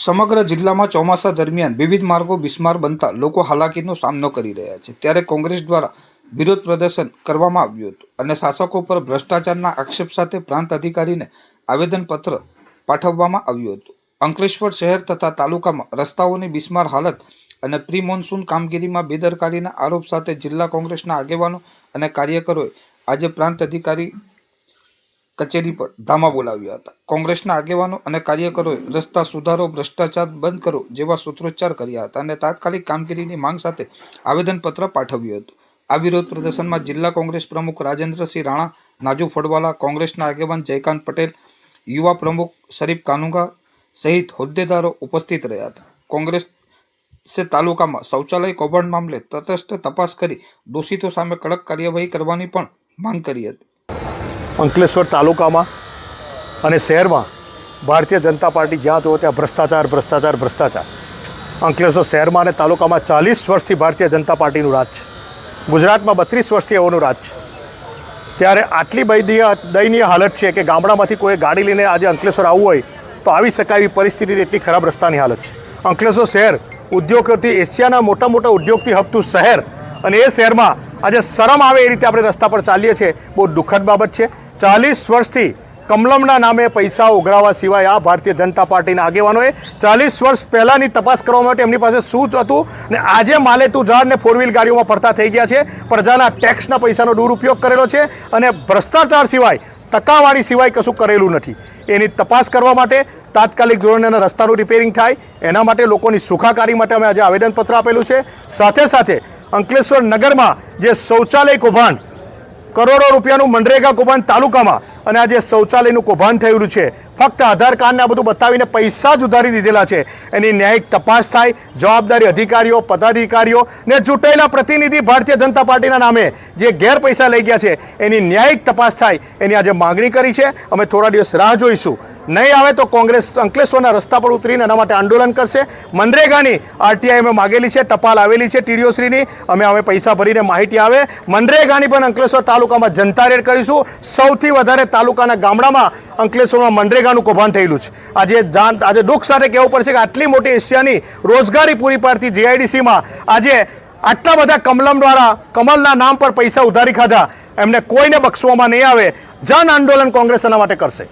સમગ્ર જિલ્લામાં ચોમાસા દરમિયાન વિવિધ માર્ગો બિસ્માર બનતા લોકો હાલાકીનો સામનો કરી રહ્યા છે. ત્યારે કોંગ્રેસ દ્વારા વિરોધ પ્રદર્શન કરવામાં આવ્યું હતું અને શાસકો પર ભ્રષ્ટાચારના આક્ષેપ સાથે પ્રાંત અધિકારીને આવેદનપત્ર પાઠવવામાં આવ્યું હતું. અંકલેશ્વર શહેર તથા તાલુકામાં રસ્તાઓની બિસ્માર હાલત અને પ્રી મોન્સૂન કામગીરીમાં બેદરકારીના આરોપ સાથે જિલ્લા કોંગ્રેસના આગેવાનો અને કાર્યકરોએ આજે પ્રાંત અધિકારી કચેરી પર ધામા બોલાવ્યા હતા. કોંગ્રેસના આગેવાનો અને કાર્યકરોએ રસ્તા સુધારો, ભ્રષ્ટાચાર બંધ કરો જેવા સૂત્રોચ્ચાર કર્યા હતા અને તાત્કાલિક કામગીરીની માંગ સાથે આવેદનપત્ર પાઠવ્યું હતું. આ વિરોધ પ્રદર્શનમાં જિલ્લા કોંગ્રેસ પ્રમુખ રાજેન્દ્રસિંહ રાણા, નાજુ ફળવાલા કોંગ્રેસના આગેવાન જયકાંત પટેલ, યુવા પ્રમુખ શરીફ કાનુગા સહિત હોદ્દેદારો ઉપસ્થિત રહ્યા હતા. કોંગ્રેસ તાલુકામાં શૌચાલય કૌભાંડ મામલે તટસ્થ તપાસ કરી દોષિતો સામે કડક કાર્યવાહી કરવાની પણ માંગ કરી હતી. અંકલેશ્વર તાલુકામાં અને શહેરમાં ભારતીય જનતા પાર્ટી જ્યાં જુઓ ત્યાં ભ્રષ્ટાચાર ભ્રષ્ટાચાર ભ્રષ્ટાચાર. અંકલેશ્વર શહેરમાં અને તાલુકામાં ચાલીસ વર્ષથી ભારતીય જનતા પાર્ટીનું રાજ છે. ગુજરાતમાં બત્રીસ વર્ષથી એઓનું રાજ છે. ત્યારે આટલી બૈદીય, દયનીય હાલત છે કે ગામડામાંથી કોઈ ગાડી લઈને આજે અંકલેશ્વર આવવું હોય તો આવી શકાય એવી પરિસ્થિતિ એટલી ખરાબ રસ્તાની હાલત છે. અંકલેશ્વર શહેર ઉદ્યોગોથી એશિયાના મોટા મોટા ઉદ્યોગથી હપતું શહેર અને એ શહેરમાં આજે શરમ આવે એ રીતે આપણે રસ્તા પર ચાલીએ છીએ. બહુ દુઃખદ બાબત છે. ચાલીસ વર્ષથી કમલમના નામે પૈસા ઉઘરાવા સિવાય આ ભારતીય જનતા પાર્ટીના આગેવાનોએ ચાલીસ વર્ષ પહેલાંની તપાસ કરવા માટે એમની પાસે શું હતું ને આજે માલેતું ઝાડ ને ફોર વ્હીલ ગાડીઓમાં ફરતા થઈ ગયા છે. પ્રજાના ટેક્સના પૈસાનો દુરુપયોગ કરેલો છે અને ભ્રષ્ટાચાર સિવાય ટકાવાળી સિવાય કશું કરેલું નથી. એની તપાસ કરવા માટે તાત્કાલિક ધોરણે એના રસ્તાનું રિપેરિંગ થાય. એના માટે લોકોની સુખાકારી માટે અમે આજે આવેદનપત્ર આપેલું છે. સાથે સાથે અંકલેશ્વર નગરમાં જે શૌચાલય કૌભાંડ કરોડો રૂપિયાનું મનરેગા કૌભાંડ તાલુકામાં અને આ જે શૌચાલયનું કૌભાંડ થયેલું છે. ફક્ત આધાર કાર્ડને આ બધું બતાવીને પૈસા જ ઉધારી દીધેલા છે. એની ન્યાયિક તપાસ થાય, જવાબદારી અધિકારીઓ, પદાધિકારીઓ ને ચૂંટાયેલા પ્રતિનિધિ ભારતીય જનતા પાર્ટીના નામે જે ગેર પૈસા લઈ ગયા છે, એની ન્યાયિક તપાસ થાય. એની આજે માગણી કરી છે. અમે થોડા દિવસ રાહ જોઈશું. નહીં આવે તો કોંગ્રેસ અંકલેશ્વરના રસ્તા પર ઉતરીને એના માટે આંદોલન કરશે. મનરેગાની આરટીઆઈ અમે માગેલી છે, ટપાલ આવેલી છે, ટીડીઓશ્રીની. અમે અમે પૈસા ભરીને માહિતી આવે. મનરેગાની પણ અંકલેશ્વર તાલુકામાં જનતા રેડ કરીશું. સૌથી વધારે તાલુકાના ગામડામાં અંકલેશ્વરમાં મનરેગાનું કૌભાંડ થયેલું છે. આજે જાણ આજે દુઃખ સાથે કહેવું પડશે કે આટલી મોટી એશિયાની રોજગારી પૂરી પાડતી જીઆઈડીસીમાં આજે આટલા બધા કમલમ દ્વારા કમલના નામ પર પૈસા ઉધારી ખાધા. એમને કોઈને બક્ષવામાં નહીં આવે. જન આંદોલન કોંગ્રેસ એના માટે કરશે.